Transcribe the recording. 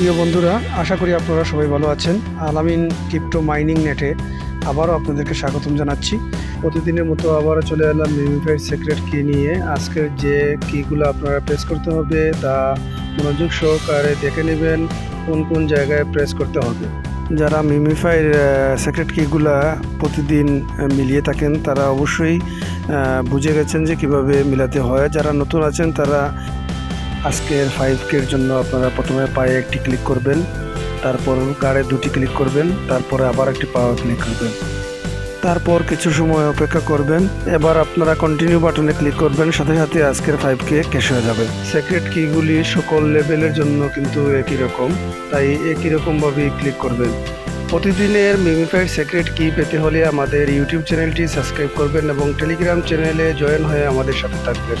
প্রিয় বন্ধুরা, আশা করি আপনারা সবাই ভালো আছেন। আলামিন ক্রিপ্টো মাইনিং নেটে আবারও আপনাদেরকে স্বাগতম জানাচ্ছি। প্রতিদিনের মতো আবারও চলে এলাম মিমিফাইড সিক্রেট কি নিয়ে। আজকের যে কিগুলো আপনারা প্রেস করতে হবে, তা মনোযোগ সহকারে দেখে নেবেন, কোন কোন জায়গায় প্রেস করতে হবে। যারা মিমিফাইড সিক্রেট কিগুলা প্রতিদিন মিলিয়ে থাকেন, তারা অবশ্যই বুঝে গেছেন যে কীভাবে মিলাতে হয়। যারা নতুন আছেন, তারা আজকের ফাইভ কের জন্য আপনারা প্রথমে পায়ে একটি ক্লিক করবেন, তারপর গাড়ে দুটি ক্লিক করবেন, তারপরে আবার একটি পাওয়ার ক্লিক করবেন। তারপর কিছু সময় অপেক্ষা করবেন, এবার আপনারা কন্টিনিউ বাটনে ক্লিক করবেন, সাথে সাথে আজকের ফাইভ কে ক্যাশ হয়ে যাবে। সেক্রেট কিগুলি সকল লেভেলের জন্য কিন্তু একই রকম, তাই একই রকমভাবেই ক্লিক করবেন। প্রতিদিনের মিমিফাইড সেক্রেট কি পেতে হলে আমাদের ইউটিউব চ্যানেলটি সাবস্ক্রাইব করবেন এবং টেলিগ্রাম চ্যানেলে জয়েন হয়ে আমাদের সাথে থাকবেন।